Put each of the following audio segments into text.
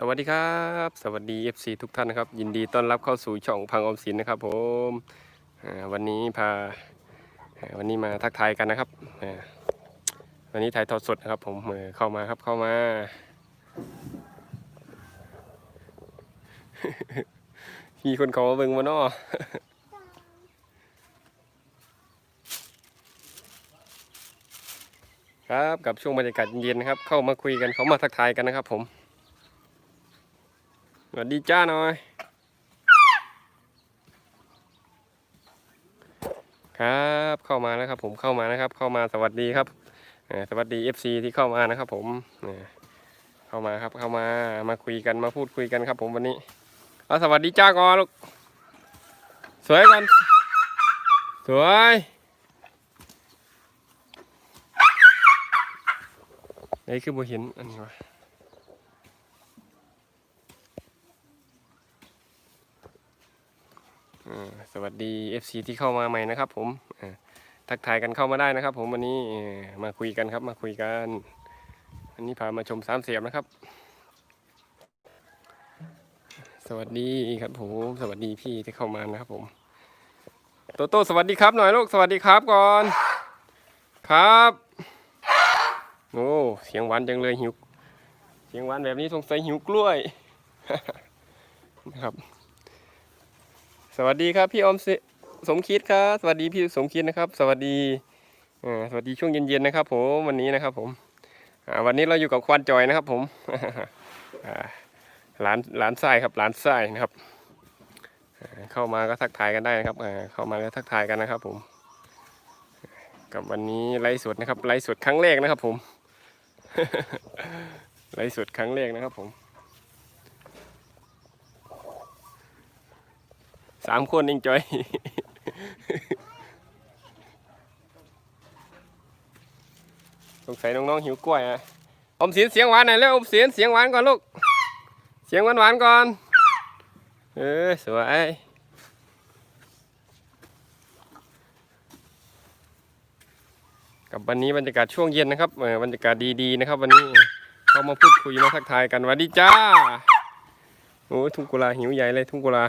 สวัสดีครับ สวัสดี FC ทุกท่านนะครับ ยินดีต้อนรับเข้าสู่ช่องพังออมสินนะครับผมวันนี้พาวันนี้มาทักทายกันนะครับวันนี้ถ่ายทอดสดนะครับ ผมเข้ามาครับเข้ามา มีคนเขามาเบิ่งมาเนาะครับกับช่วงบรรยากาศเย็นๆนะครับ เข้ามาคุยกันเขามาทักทายกันนะครับ ผม สวัสดีจ้าหน่อย ครับเข้ามาแล้วครับผมเข้ามานะครับ เข้ามาสวัสดีครับสวัสดี FC ที่เข้ามานะครับ ผมเข้ามาครับเข้ามามาคุยกันมาพูดคุยกันครับ ผมวันนี้เอาสวัสดีจ้าก่อนลูกสวยกันสวยนี่คือบ่เห็นอันนี้วะ อ่าส วัสดี FC ที่เข้ามาใหม่นะครับ ผมทักทายกันเข้ามาได้นะครับ ผมวันนี้มาคุยกันครับ มาคุยกันวันนี้พามาชมสามเสียบนะครับ สวัสดีครับผมสวัสดีพี่ที่เข้ามานะครับ ผมโตโต้สวัสดีครับหน่อยลูกสวัสดีครับก่อน ครับโอ้เสียงหวานจังเลยหิวเสียงหวานแบบนี้สงสัยหิวกล้วยนะครับ สวัสดีครับพี่อมสมคิดครับสวัสดีพี่สมคิดนะครับ สวัสดีสวัสดีช่วงเย็นๆนะครับ ผมวันนี้นะครับ ผมวันนี้เราอยู่กับควันจอยนะครับ ผมหลานหลานทรายครับหลานทรายนะครับเข้ามาก็ทักทายกันได้นะครับอ่าเข้ามาก็ทักทายกันนะครับ ผม กับวันนี้ไลฟ์สดนะครับไลฟ์สดครั้งแรกนะครับ ผมไลฟ์สดครั้งแรกนะครับ ผม สามคนเองจอยสงสัยน้องๆหิวกล้วยอะอมเสียนเสียงหวานหน่อยแล้วอมเสียนเสียงหวานก่อนลูก เสียงหวานๆก่อน เออสวยกับวันนี้บรรยากาศช่วงเย็นนะครับเออบรรยากาศดีๆนะครับ วันนี้เขามาพูดคุยมาทักทายกันวัสดีจ้าโอ้ยทุ่งกุลาหิวใหญ่เลยทุ่งกุลา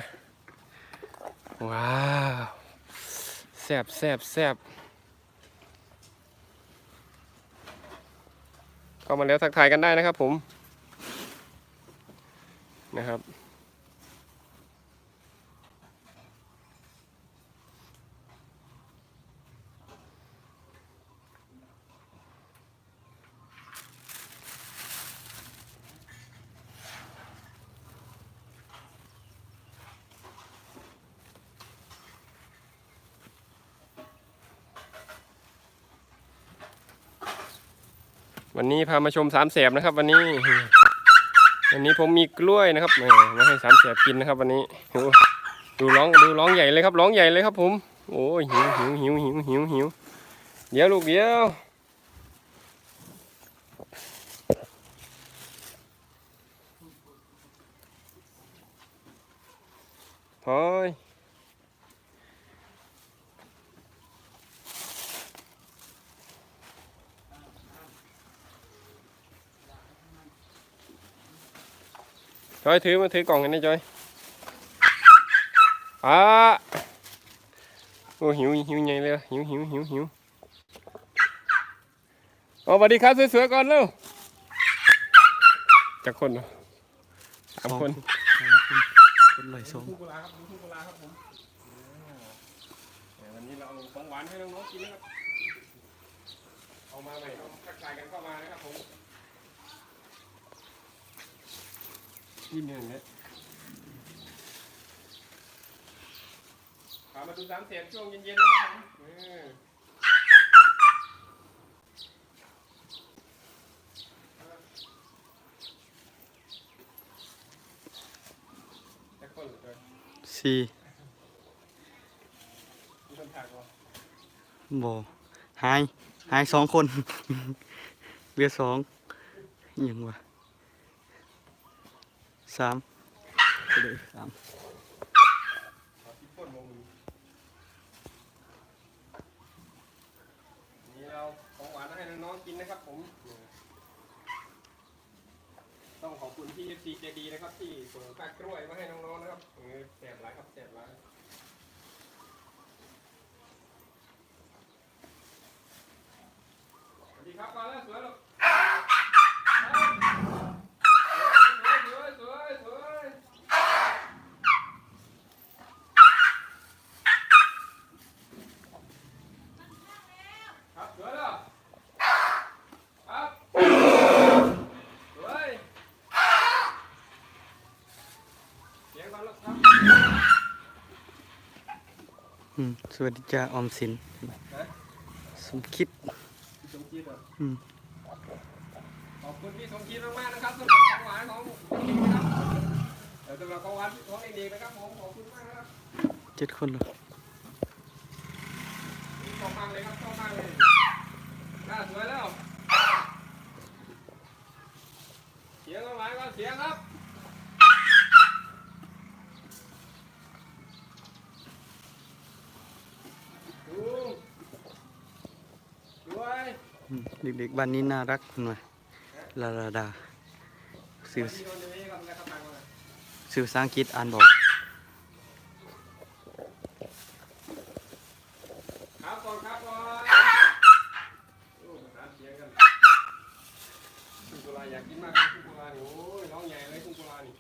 ว้าวแซบแซบแซบเข้ามาแล้วทักทายกันได้นะครับผมนะครับ วันนี้พามาชมสามแสบนะครับ วันนี้ วันนี้ผมมีกล้วยนะครับมาให้สามแสบกินนะครับ วันนี้ดูร้องดูร้องใหญ่เลยครับร้องใหญ่เลยครับ ผม โอ้ยหิวหิวหิวหิวหิวหิวเดี๋ยวลูกเดี๋ยวพอยจ อยถือมาถือกล่องกันนี่จอยอ่าโอ้หิวหิวใหญ่เลยหิวหิวหิวหิวโอ้สวัสดีครับสวยๆก่อนเร็วจากคนเหรอสามคนคนไหลสองคู่กุลาครับทุ่กุลาครับผมวันนี้เราเอาของหวานให้น้องๆกินนะครับเอามาใหม่ทักทายกันเข้ามานะครับผม กินหนึ่งเนี่ยพามาดูสามเสียงช่วงเย็นๆนะครับผมเออแต่คนเหลือเกินสี่มีคนถามว่าบ่หาย หายสองคน เหลือสองอิหยังวะ สามเลยสามขอที่พ่นวงมือนี่เราของหวานให้น้องๆกินนะครับผม ต้องขอบคุณพี่ซีเจดีนะครับ ที่ส่งกากล้วยมาให้น้องๆนะครับแสบหลายครับแสบหลายสวัสดีครับมาแล้วสวยลูกสวยสวยสวยสวยครับสวยแล้วครับสวยเสียงก่อนลูกครับ อืม สวัสดีจ้าออมสิน สมคิดพี่สมคิดเหรออืมขอบคุณพี่สมคิดมากๆนะครับสำหรับของหวานของเด็กๆนะครับเดี๋ยวสำหรับของหวานของเด็กๆนะครับผมขอบคุณมากนะครับเจ็ดคนเหรอชอบมากเลยครับชอบมากเลยน่าสวยแล้วเสียงของหวานก็เสียงครับดูสวย อืม เด็กๆบ้านนี้น่ารักคุณมาลาลาดาสื่อสื่อภาษาอังกฤษอ่านบอกอยากกินมากคุณกุลานี่โอ้ยร้องใหญ่เลยคุณกุลานี่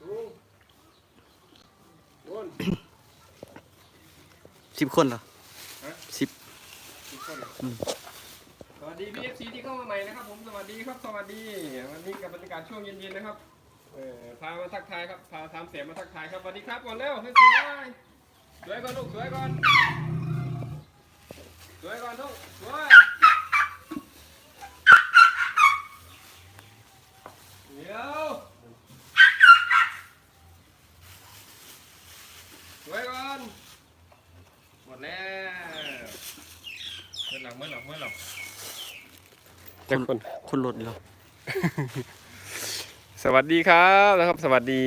ลุงบุญ สิบคนเหรอฮะสิบทุกคนอืมสวัสดีพีเอฟซีที่เข้ามาใหม่นะครับผมสวัสดีครับสวัสดีวันนี้กับบรรยากาศช่วงเย็นๆนะครับเออพามาทักทายครับพาทำเสียงมาทักทายครับสวัสดีครับก่อนเร็วให้สวยสวยก่อนลูกสวยก่อนสวยก่อนลูกสวยเดี๋ยวสวยก่อนหมดแล้วเมื่อหลังเมื่อหลังเมื่อหลัง คนคนรถเหรอสวัสดีครับนะครับ สวัสดี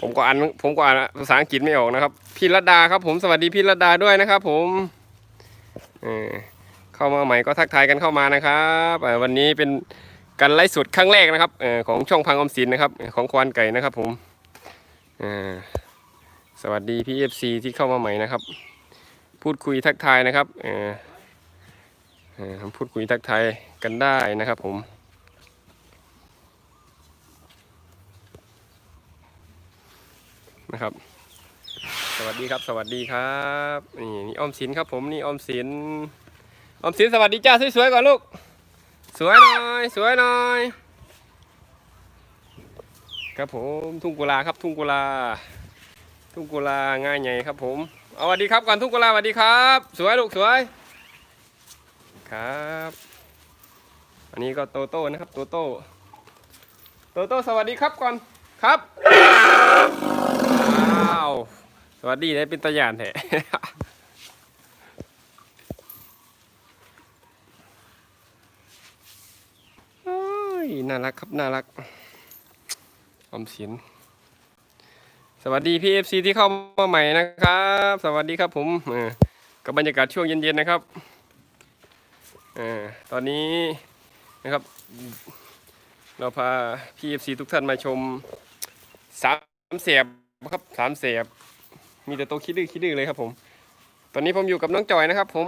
ผมก็อ่านผมก็อ่านภาษาอังกฤษไม่ออกนะครับพี่รัตดาครับ ผมสวัสดีพี่รัตดาด้วยนะครับ ผมเออเข้ามาใหม่ก็ทักทายกันเข้ามานะครับเอ่อวันนี้เป็นการไลฟ์สดครั้งแรกนะครับเออของช่องพังออมสินนะครับเอ่อของควานไก่นะครับ ผมเออสวัสดีพี่เอฟซีที่เข้ามาใหม่นะครับ พูดคุยทักทายนะครับเออเออพูดคุยทักทาย กันได้นะครับผม นะครับ สวัสดีครับ สวัสดีครับ นี่นี่ออมสินครับผมนี่ออมสินออมสินสวัสดีจ้าสวยๆก่อนลูก สวยหน่อยสวยหน่อยครับผมทุ่งกุลาครับทุ่งกุลา ทุ่งกุลาง่ายใหญ่ครับผมเอาสวัสดีครับก่อนทุ่งกุลาสวัสดีครับ สวยลูกสวยครับ อันนี้ก็โตโต้นะครับโตโต้โตโต้สวัสดีครับก่อนครับว้าวสวัสดีได้เป็นตะยานแท้ยน่ารักครับน่ารักอมสินสวัสดีพี่เอฟซีที่เข้ามาใหม่นะครับ สวัสดีครับผมเออกับบรรยากาศช่วงเย็นๆนะครับอตอนนี้ นะครับ เราพาพี่เอฟซีทุกท่านมาชมสามเสียบครับสามเสียบ มีแต่ตัวคิดดื้อคิดดื้อเลยครับผม ตอนนี้ผมอยู่กับน้องจอยนะครับ ผม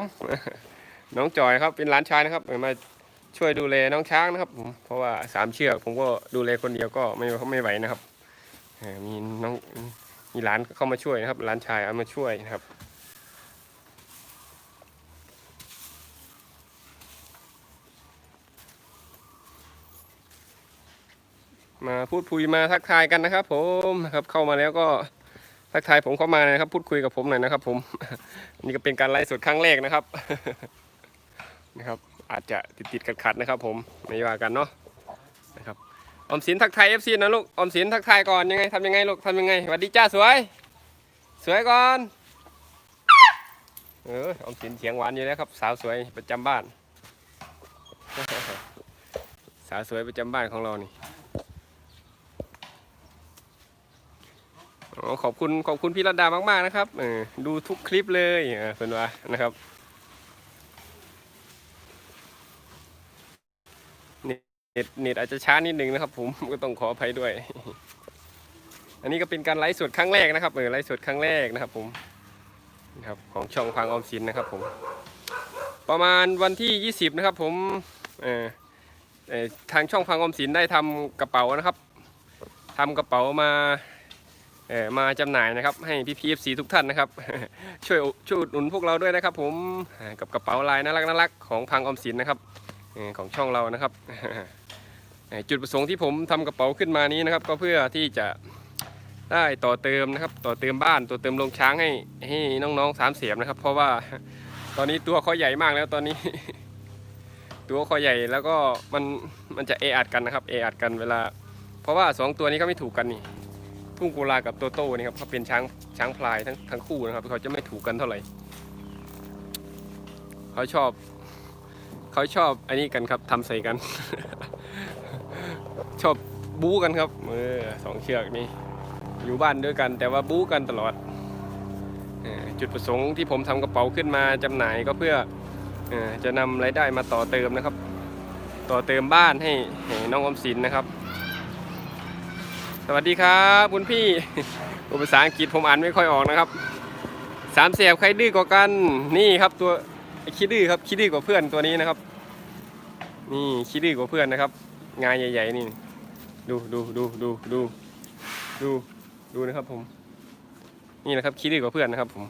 น้องจอยครับเป็นหลานชายนะครับเออมาช่วยดูแลน้องช้างนะครับผมเพราะว่าสามเชือกผมก็ดูแลคนเดียวก็ไม่ไม่ไหวนะครับมีน้องมีหลานเข้ามาช่วยนะครับหลานชายเอามาช่วยนะครับ มาพูดคุยมาทักทายกันนะครับ ผมนะครับเข้ามาแล้วก็ทักทายผมเข้ามานะครับ พูดคุยกับผมหน่อยนะครับ ผมนี่ก็เป็นการไลฟ์สดครั้งแรกนะครับนะครับ อาจจะติดติดขัดขัดๆนะครับ ผมไม่ว่ากันเนาะนะครับอมสินทักทายเอฟซีนะลูกอมสินทักทายก่อนยังไงทำยังไงลูกทำยังไงสวัสดีจ้าสวย สวยก่อนเออออมสินเสียงหวานอยู่แล้วครับ สาวสวยประจำบ้าน สาวสวยประจำบ้านของเรานี่ อ๋อ ขอบคุณขอบคุณพี่รัตดามาก ๆ นะครับอดูทุกคลิปเลยเป็นว่านะครับเน็ตเน็ตเน็ตอาจจะช้านิดนึงนะครับ ผมก็ต้องขออภัยด้วย อันนี้ก็เป็นการไลฟ์สดครั้งแรกนะครับเออไลฟ์สดครั้งแรกนะครับ ผมนะครับของช่องพังออมสินนะครับ ผม ประมาณวันที่ 20 นะครับ ผมเออทางช่องพังออมสินได้ทำกระเป๋านะครับทำกระเป๋ามา มาจำหน่ายนะครับ ให้พี่พีเอฟซีทุกท่านนะครับ ช่วยช่วยอุดหนุนพวกเราด้วยนะครับ ผมกับกระเป๋าลายน่ารักน่ารักของพังออมสินนะครับของช่องเรานะครับ จุดประสงค์ที่ผมทำกระเป๋าขึ้นมานี้นะครับ ก็เพื่อที่จะได้ต่อเติมนะครับ ต่อเติมบ้านต่อเติมโรงช้างให้ให้น้องๆสามเสียมนะครับ เพราะว่าตอนนี้ตัวเขาใหญ่มากแล้วตอนนี้ ตัวเขาใหญ่แล้วก็มันมันจะเออัดกันนะครับเออัดกันเวลา เพราะว่าสองตัวนี้เขาไม่ถูกกันนี่ ทุ่งกุลากับโตโต้นี่ครับเขาเป็นช้างช้างพลายทั้งทั้งคู่นะครับเขาจะไม่ถูกกันเท่าไหร่เขาชอบเขาชอบอันนี้กันครับทำใส่กัน ชอบบู๊กันครับเออสองเชือกนี่อยู่บ้านด้วยกัน แต่ว่าบู๊กันตลอดจุดประสงค์ที่ผมทำกระเป๋าขึ้นมาจำหน่ายก็เพื่ออจะนำรายได้มาต่อเติมนะครับ ต่อเติมบ้านให้ใหน้องอมสินนะครับ สวัสดีครับคุณพี่ภาษาอังกฤษผมอ่านไม่ค่อยออกนะครับสามเสียบใครดื้อกว่ากันนี่ครับตัวคิดดื้อครับคิดดื้อกว่าเพื่อนตัวนี้นะครับ นี่คิดดื้อกว่าเพื่อนนะครับ งานใหญ่ๆนี่ ดูดูดูดูดูดูดูนะครับผม นี่นะครับคิดดีกว่าเพื่อนนะครับผม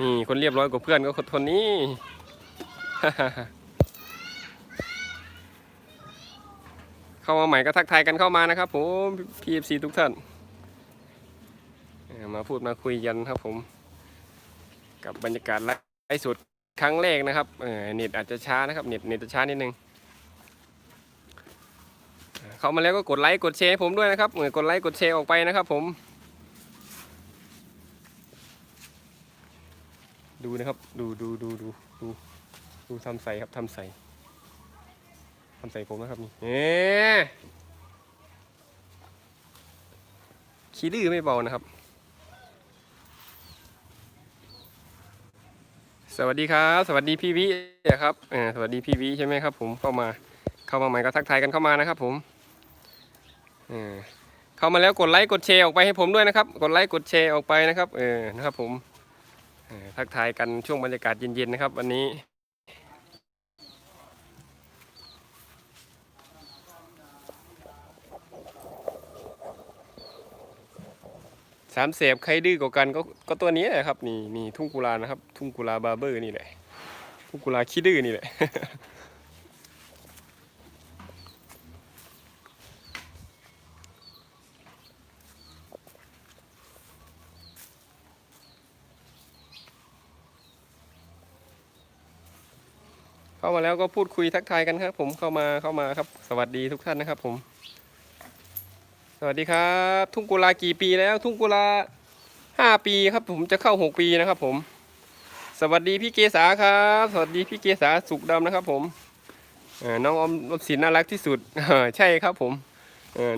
นี่คนเรียบร้อยกว่าเพื่อนก็คนนี้ เข้ามาใหม่ก็ทักทายกันเข้ามานะครับผม PFC ทุกท่านมาพูดมาคุยกันครับผม กับบรรยากาศไลฟ์สดครั้งแรกนะครับเน็ตอาจจะช้านะครับเน็ตเน็ตจะช้านิดนึงเข้ามาแล้วก็กดไลค์กดแชร์ผมด้วยนะครับเออกดไลค์กดแชร์ออกไปนะครับผม ดูนะครับดูดูดูดูดูดูทำใส่ครับทำใส่ ทำใส่ผมนะครับนี่เอ๊ขี้ดื้อไม่เบานะครับ สวัสดีครับ สวัสดีพี่วิครับเออสวัสดีพี่วิใช่ไหมครับ ผมเข้ามาเข้ามาใหม่ก็ทักทายกันเข้ามานะครับ ผมเออเข้ามาแล้วกดไลค์กดแชร์ออกไปให้ผมด้วยนะครับ กดไลค์กดแชร์ออกไปนะครับ เออนะครับ ผมทักทายกันช่วงบรรยากาศเย็นๆนะครับ วันนี้ สามเสพใครดื้อกว่ากันก็ก็ตัวนี้แหละครับนี่นี่ทุ่งกุลานะครับ ทุ่งกุลาบาร์เบอร์นี่แหละทุ่งกุลาขี้ดื้อนี่แหละเข้ามาแล้วก็พูดคุยทักทายกันครับ ผมเข้ามาเข้ามาครับ สวัสดีทุกท่านนะครับ ผม สวัสดีครับ ทุ่งกุลากี่ปีแล้ว ทุ่งกุลาห้าปีครับ ผมจะเข้าหกปีนะครับ ผม สวัสดีพี่เกษาครับ สวัสดีพี่เกษาสุขดำนะครับ ผมน้องอมอมสินน่ารักที่สุดใช่ครับ ผม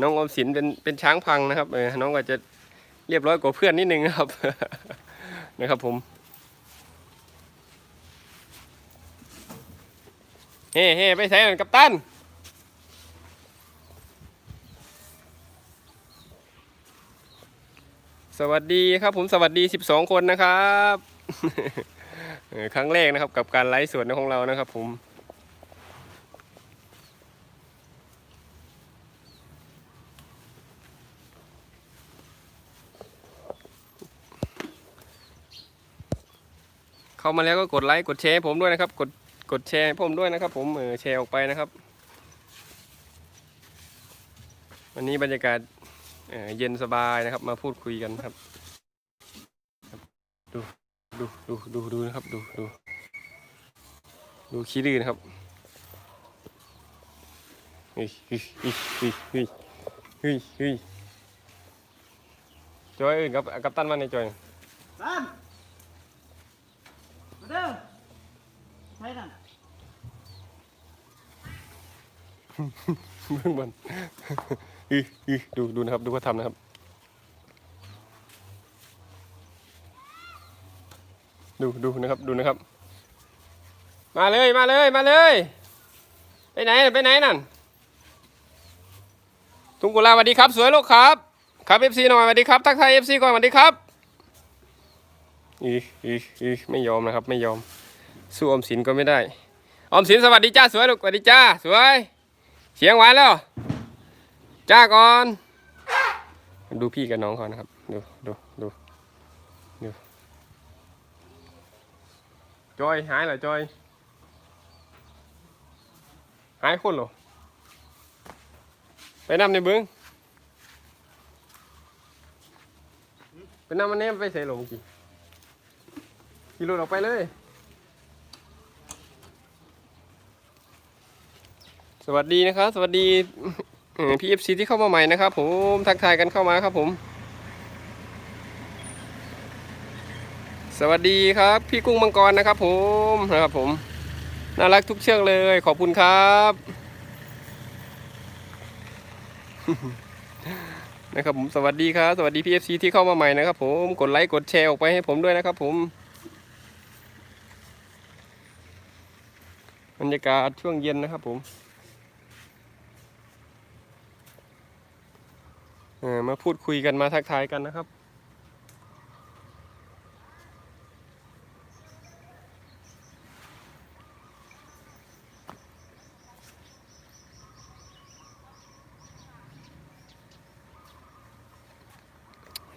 น้องอมสินเป็นเป็นช้างพังนะครับน้องก็จะเรียบร้อยกว่าเพื่อนนิดนึงนะครับ นะครับผมเฮ้เฮ้ไปใส่กันกัปตัน สวัสดีครับผมสวัสดี 12 คนนะครับครั้งแรกนะครับกับการไลฟ์สดของเรานะครับผมเข้ามาแล้วก็กดไลค์กดแชร์ผมด้วยนะครับ กดกดแชร์ผมด้วยนะครับ ผมเออแชร์ออกไปนะครับ วันนี้บรรยากาศ เอ่อเย็นสบายนะครับ มาพูดคุยกันครับ ดูดูดูดูดูนะครับ ดูดูดูขี้ดื้อนะครับเฮ้ยเฮ้ยเฮ้ยเฮ้ยเฮ้ยเฮ้ยเฮ้ยจอยอื่นกับกับตันมาในจอยตันมาเด้อใช่นั่นเบื้องบนอืออือดูดูนะครับ ดูเขาทำนะครับ ดูดูนะครับ ดูนะครับ มาเลยมาเลยมาเลย ไปไหนไปไหนนั่นทุ่งกุลาสวัสดีครับ สวยลูกครับ ครับเอฟซีหน่อยสวัสดีครับทักทายเอฟซีก่อนสวัสดีครับอีอีอีไม่ยอมนะครับ ไม่ยอม สู้อมสินก็ไม่ได้ อมสินสวัสดีจ้าสวยลูกสวัสดีจ้าสวย เสียงหวานแล้ว จ้าก่อน ดูพี่กับน้องเขานะครับ ดูดูดูดูจอยหายเหรอจอย หายคนเหรอ ไปนำในเบิ้งไปนำมันเนี้ไปใส่หลงกี่ขี่รถออกไปเลยสวัสดีนะครับ สวัสดี พี่เอฟซีที่เข้ามาใหม่นะครับผมทักทายกันเข้ามาครับผม สวัสดีครับ พี่กุ้งมังกรนะครับ ผมนะครับผมน่ารักทุกเชือกเลยขอบคุณครับนะครับผมสวัสดีครับ สวัสดีพี่เอฟซีที่เข้ามาใหม่นะครับ ผมกดไลค์กดแชร์ออกไปให้ผมด้วยนะครับ ผมบรรยากาศช่วงเย็นนะครับผมเออ มาพูดคุยกันมาทักทายกันนะครับ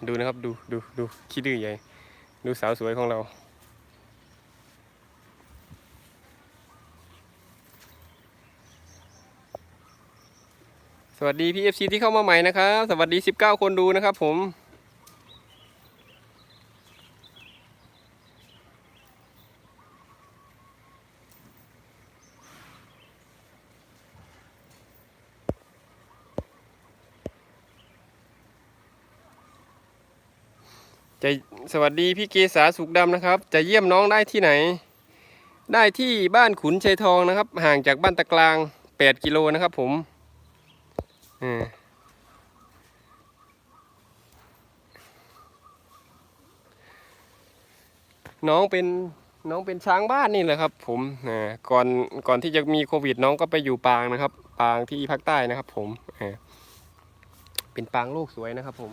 ดูนะครับดูดูดูขี้ดื้อใหญ่ ดูสาวสวยของเรา สวัสดีพี่เอฟซีที่เข้ามาใหม่นะครับ สวัสดี 19 คนดูนะครับผมจะสวัสดีพี่เกษาสุขดำนะครับ จะเยี่ยมน้องได้ที่ไหน ได้ที่บ้านขุนชัยทองนะครับ ห่างจากบ้านตะกลาง 8 กิโลนะครับผม เออน้องเป็นน้องเป็นช้างบ้านนี่แหละครับ ผมนะก่อนก่อนที่จะมีโควิดน้องก็ไปอยู่ปางนะครับ ปางที่ภาคใต้นะครับ ผมเออเป็นปางโลกสวยนะครับ ผม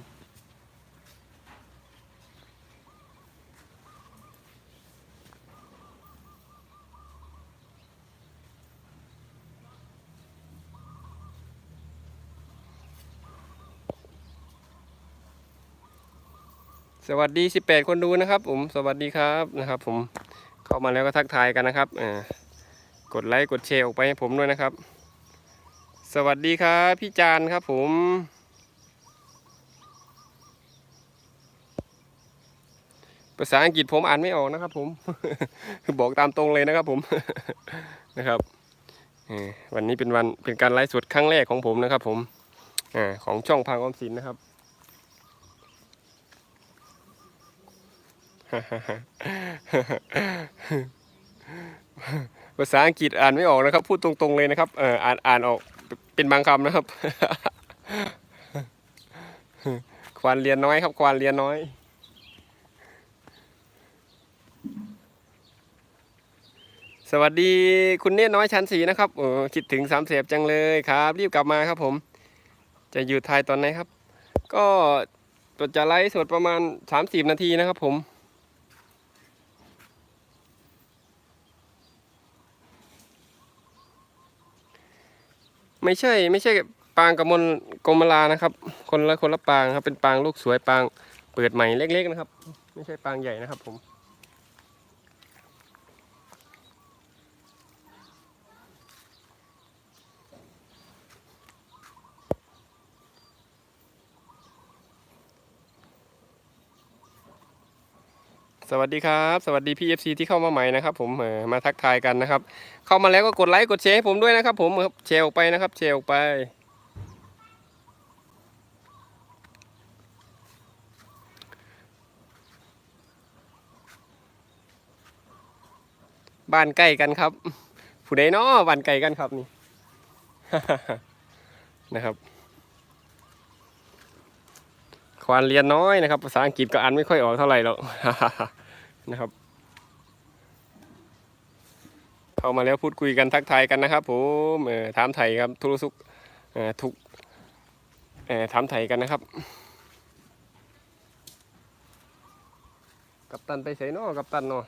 สวัสดี 18 คนดูนะครับ ผมสวัสดีครับนะครับ ผมเข้ามาแล้วก็ทักทายกันนะครับอ่ากดไลค์กดแชร์ออกไปให้ผมด้วยนะครับ สวัสดีครับพี่จานครับ ผม ภาษาอังกฤษผมอ่านไม่ออกนะครับ ผมบอกตามตรงเลยนะครับ ผมนะครับวันนี้เป็นวันเป็นการไลฟ์สดครั้งแรกของผมนะครับ ผมอของช่องพังออมสินนะครับ ภาษาอังกฤษอ่านไม่ออกนะครับ พูดตรงๆเลยนะครับ เอออ่านอ่านออกเป็นบางคำนะครับ ควานเรียนน้อยครับ ควานเรียนน้อยสวัสดีคุณเนตน้อยชั้นศรีนะครับเออคิดถึงสามเสียบจังเลยครับ รีบกลับมาครับผม จะอยู่ไทยตอนไหนครับ ก็จะไลฟ์สดประมาณสามสิบนาทีนะครับผม ไม่ใช่ไม่ใช่ปางกมลกมลานะครับ คนละคนละปางครับเป็นปางลูกสวยปางเปิดใหม่เล็ก ๆ นะครับ ไม่ใช่ปางใหญ่นะครับผม สวัสดีครับ สวัสดีพี่เอฟซีที่เข้ามาใหม่นะครับผมมาทักทายกันนะครับ เข้ามาแล้วก็กดไลค์กดแชร์ให้ผมด้วยนะครับ ผมแชร์ออกไปนะครับแชร์ออกไปบ้านใกล้กันครับ ผู้ใดเนาะบ้านใกล้กันครับนี่ นะครับ ควานเรียนน้อยนะครับ ภาษาอังกฤษก็อ่านไม่ค่อยออกเท่าไหร่หรอกนะครับ เข้ามาแล้วพูดคุยกันทักทายกันนะครับผมถามไทยครับทุรสุกทุกถามไทยกันนะครับ กับตันไปใส่นอกับตันนอ